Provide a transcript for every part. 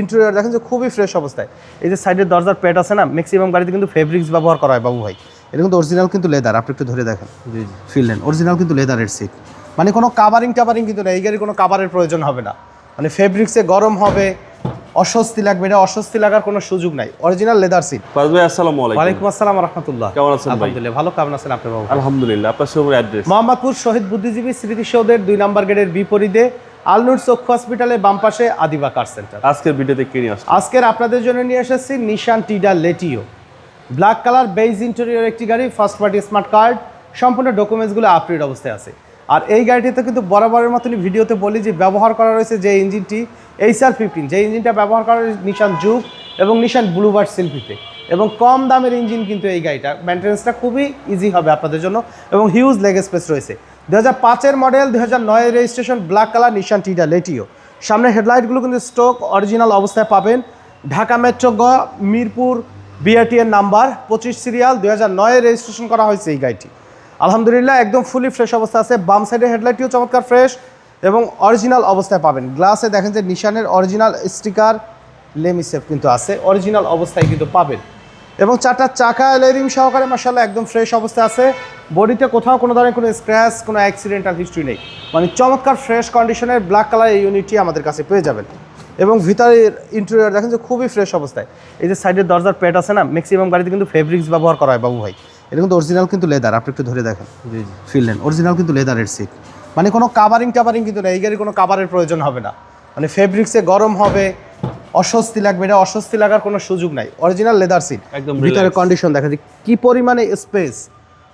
Interior দেখেন যে খুবই ফ্রেশ অবস্থায়। এই যে সাইডের দরজার প্যাড আছে না ম্যাক্সিমাম গাড়িতে কিন্তু ফেব্রিক্স ব্যবহার করা হয় বাবু ভাই। এটা কিন্তু অরিজিনাল কিন্তু লেদার আপনি একটু ধরে দেখেন। জি ফিললেন অরিজিনাল কিন্তু লেদারের সিট মানে কোনো কাভারিং টাভারিং কিন্তু নেই এই গাড়ির কোনো কাভারের প্রয়োজন হবে না। মানে ফেব্রিক্সে গরম হবে অস্বস্তি লাগবে এটা অস্বস্তি লাগার কোনো সুযোগ নাই। অরিজিনাল লেদার সিট ভাই আসসালামু আলাইকুম। ওয়ালাইকুম আসসালাম রহমতুল্লাহ। কেমন আছেন? আলহামদুলিল্লাহ ভালো। কেমন আছেন আপনি বাবু আলহামদুলিল্লাহ আপনার শোরুমের অ্যাড্রেস মোহাম্মদপুর শহীদ বুদ্ধিজীবী স্মৃতিসৌধের দুই নম্বর গেটের বিপরীতে আলনুর চক্ষু হসপিটালে বাম পাশে আদিবা কার সেন্টার আজকের ভিডিওতে কি নিয়ে আসছে আজকের আপনাদের জন্য নিয়ে এসেছি Nissan Tiida Latio black colour beige interior একটি গাড়ি ফার্স্ট পার্টি স্মার্ট কার্ড সম্পূর্ণ ডকুমেন্টসগুলো আপডেট অবস্থায় আছে। আর এই গাড়িটিতে কিন্তু বরাবরের মতনই ভিডিওতে বলি যে ব্যবহার করা রয়েছে যে ইঞ্জিনটি এইচআর ফিফটিন যে ইঞ্জিনটা ব্যবহার করা রয়েছে নিশান যুগ এবং নিশান ব্লুবার্ড শিল্পীতে এবং কম দামের ইঞ্জিন কিন্তু এই গাড়িটা। মেনটেন্সটা খুবই ইজি হবে আপনাদের জন্য এবং হিউজ লেগ স্পেস রয়েছে। দু হাজার পাঁচের মডেল দু হাজার নয়ের registration black colour Nissan Tiida Latio সামনে হেডলাইটগুলো কিন্তু স্টক অরিজিনাল অবস্থায় পাবেন। ঢাকা মেট্রো গ, মিরপুর বিআরটি এর নাম্বার, পঁচিশ সিরিয়াল দুই হাজার নয়ে রেজিস্ট্রেশন করা হয়েছে এই গাড়িটি। আলহামদুলিল্লাহ, একদম ফুলি ফ্রেশ অবস্থা আছে। বাম সাইডের হেডলাইটটিও চমৎকার ফ্রেশ এবং অরিজিনাল অবস্থায় পাবেন। গ্লাসে দেখেন যে নিশানের অরিজিনাল স্টিকার লেমিসেফ কিন্তু আছে। অরিজিনাল অবস্থায় কিন্তু পাবেন। এবং চারটা চাকা এলএরিম সহকারে মাসাল্লাহ একদম ফ্রেশ অবস্থায় আছে। বডিতে কোথাও কোনো ধরনের কোনো স্ক্র্যাচ কোনো অ্যাক্সিডেন্টাল হিস্ট্রি নেই। মানে চমৎকার ফ্রেশ কন্ডিশনের ব্ল্যাক কালার এই ইউনিটটি আমাদের কাছে পেয়ে যাবেন। এবং ভিতরের ইন্টেরিয়র দেখেন যে খুবই ফ্রেশ অবস্থায়। এই যে সাইডের দরজার প্যাড আছে না ম্যাক্সিমাম গাড়িতে কিন্তু ফেব্রিক্স ব্যবহার করা হয় বাবু ভাই। এটা কিন্তু অরিজিনাল কিন্তু লেদার আপনি একটু ধরে দেখেন। জি জি। ফিললেন অরিজিনাল কিন্তু লেদারের সিট মানে কোনো কাভারিং টাভারিং কিন্তু নেই এই গাড়ির কোনো কাভারের প্রয়োজন হবে না। মানে ফেব্রিক্সে গরম হবে অস্বস্তি লাগবে এটা অস্বস্তি লাগার কোনো সুযোগ নাই। অরিজিনাল লেদার সিট একদম ভিতরে কন্ডিশন দেখা যায় কি পরিমাণে স্পেস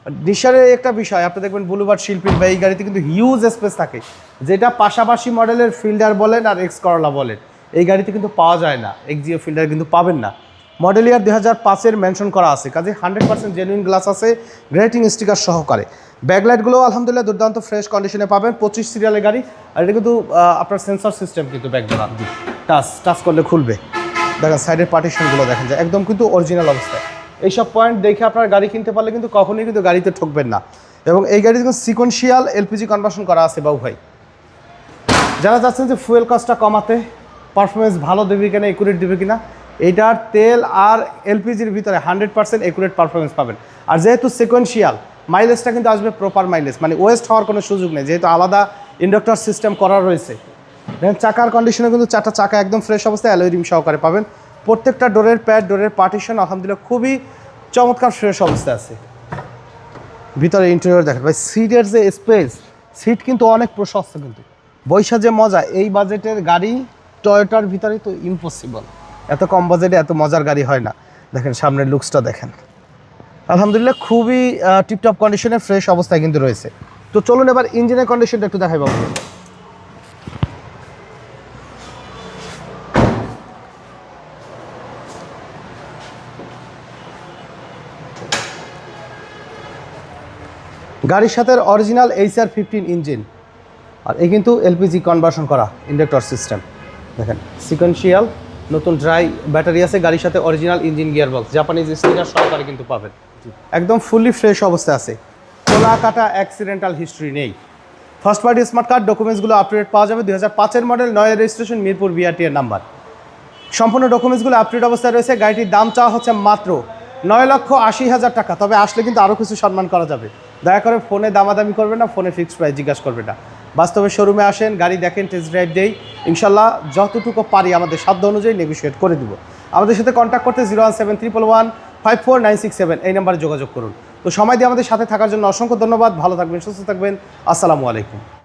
নিশারের একটা বিষয় আপনি দেখবেন বুলুবার শিল্পীর বা এই গাড়িতে কিন্তু হিউজ স্পেস থাকে যেটা পাশাপাশি মডেলের ফিল্ডার বলেন আর এক্স করলা বলেন এই গাড়িতে কিন্তু পাওয়া যায় না এক্সিও ফিল্ডার কিন্তু পাবেন না। মডেল ইয়ার দুই হাজার পাঁচের মেনশন করা আছে কাজে হান্ড্রেড পার্সেন্ট জেনুইন গ্লাস আছে গ্রেটিং স্টিকার সহকারে। ব্যাকলাইটগুলো আলহামদুলিল্লাহ দুর্দান্ত ফ্রেশ কন্ডিশনে পাবেন পঁচিশ সিরিয়ালের গাড়ি আর এটা কিন্তু আপনার সেন্সর সিস্টেম কিন্তু ব্যাকডোর টাচ টাচ করলে খুলবে। দেখেন সাইডের পার্টিশনগুলো দেখেন যায় একদম কিন্তু অরিজিনাল অবস্থায়। এইসব পয়েন্ট দেখে আপনার গাড়ি কিনতে পারলে কিন্তু কখনোই কিন্তু গাড়িতে ঠকবেন না। এবং এই গাড়ি কিন্তু সিকোয়েন্সিয়াল এলপিজি কনভার্সন করা আছে বাবু ভাই। যারা চাচ্ছেন যে ফুয়েল কস্টটা কমাতে পারফরমেন্স ভালো দেবে কিনা একুরেট দেবে কিনা, এটার তেল আর এলপিজির ভিতরে হান্ড্রেড পার্সেন্ট একুরেট পারফরমেন্স পাবেন। আর যেহেতু সিকোয়েন্সিয়াল মাইলেজটা কিন্তু আসবে প্রপার মাইলেজ মানে ওয়েস্ট হওয়ার কোনো সুযোগ নেই, যেহেতু আলাদা ইন্ডাক্টর সিস্টেম করা রয়েছে। দেখেন চাকার কন্ডিশনে কিন্তু চারটা চাকা একদম ফ্রেশ অবস্থায় অ্যালোয় রিম সহকারে পাবেন। প্রত্যেকটা ডোরের প্যাড, ডোরের পার্টিশন আলহামদুলিল্লাহ খুবই চমৎকার ফ্রেশ অবস্থা আছে। ভিতরে ইন্টেরিয়র দেখেন ভাই সিটের যে স্পেস সিট কিন্তু অনেক প্রশস্ত কিন্তু। বৈশা যে মজা, এই বাজেটের গাড়ি টয়োটার ভিতরে তো ইম্পসিবল এত কম বাজেটে এত মজার গাড়ি হয় না। দেখেন সামনের লুকসটা দেখেন। আলহামদুলিল্লাহ খুবই টিপটপ কন্ডিশনে ফ্রেশ অবস্থায় কিন্তু রয়েছে। তো চলুন এবার ইঞ্জিনের কন্ডিশনটা একটু দেখাই বাবু। গাড়ির সাথে অরিজিনাল এইচআর ফিফটিন ইঞ্জিন আর এই কিন্তু এলপিজি কনভার্সন করা ইন্ডাক্টর সিস্টেম দেখেন সিকোয়েন্সিয়াল নতুন ড্রাই ব্যাটারি আছে, গাড়ির সাথে original engine gear box Japanese sticker সহকারে কিন্তু পাবেন। একদম ফুললি ফ্রেশ অবস্থায় আছে। খোলা কাটা অ্যাক্সিডেন্টাল হিস্ট্রি নেই ফার্স্ট পার্টি স্মার্ট কার্ড ডকুমেন্টসগুলো আপডেট পাওয়া যাবে। দুই হাজার পাঁচের মডেল নয় রেজিস্ট্রেশন মিরপুর বিআরটি এর নাম্বার সম্পূর্ণ ডকুমেন্টসগুলো আপডেট অবস্থায় রয়েছে। গাড়িটির দাম চাওয়া হচ্ছে মাত্র নয় লক্ষ আশি হাজার টাকা। তবে আসলে কিন্তু আরও কিছু সম্মান করা যাবে। দয়া করে ফোনে দামাদামি করবেন না, ফোনে ফিক্সড প্রাইস জিজ্ঞাসা করবে না। বাস্তবে শোরুমে আসেন, গাড়ি দেখেন টেস্ট ড্রাইভ দেই। ইনশাল্লাহ যতটুকু পারি আমাদের সাধ্য অনুযায়ী নেগোসিয়েট করে দিব। আমাদের সাথে কন্ট্যাক্ট করতে zero one seven one five four nine six seven এই নাম্বারে যোগাযোগ করুন। তো সময় দিয়ে আমাদের সাথে থাকার জন্য অসংখ্য ধন্যবাদ। ভালো থাকবেন, সুস্থ থাকবেন। আসসালামু আলাইকুম।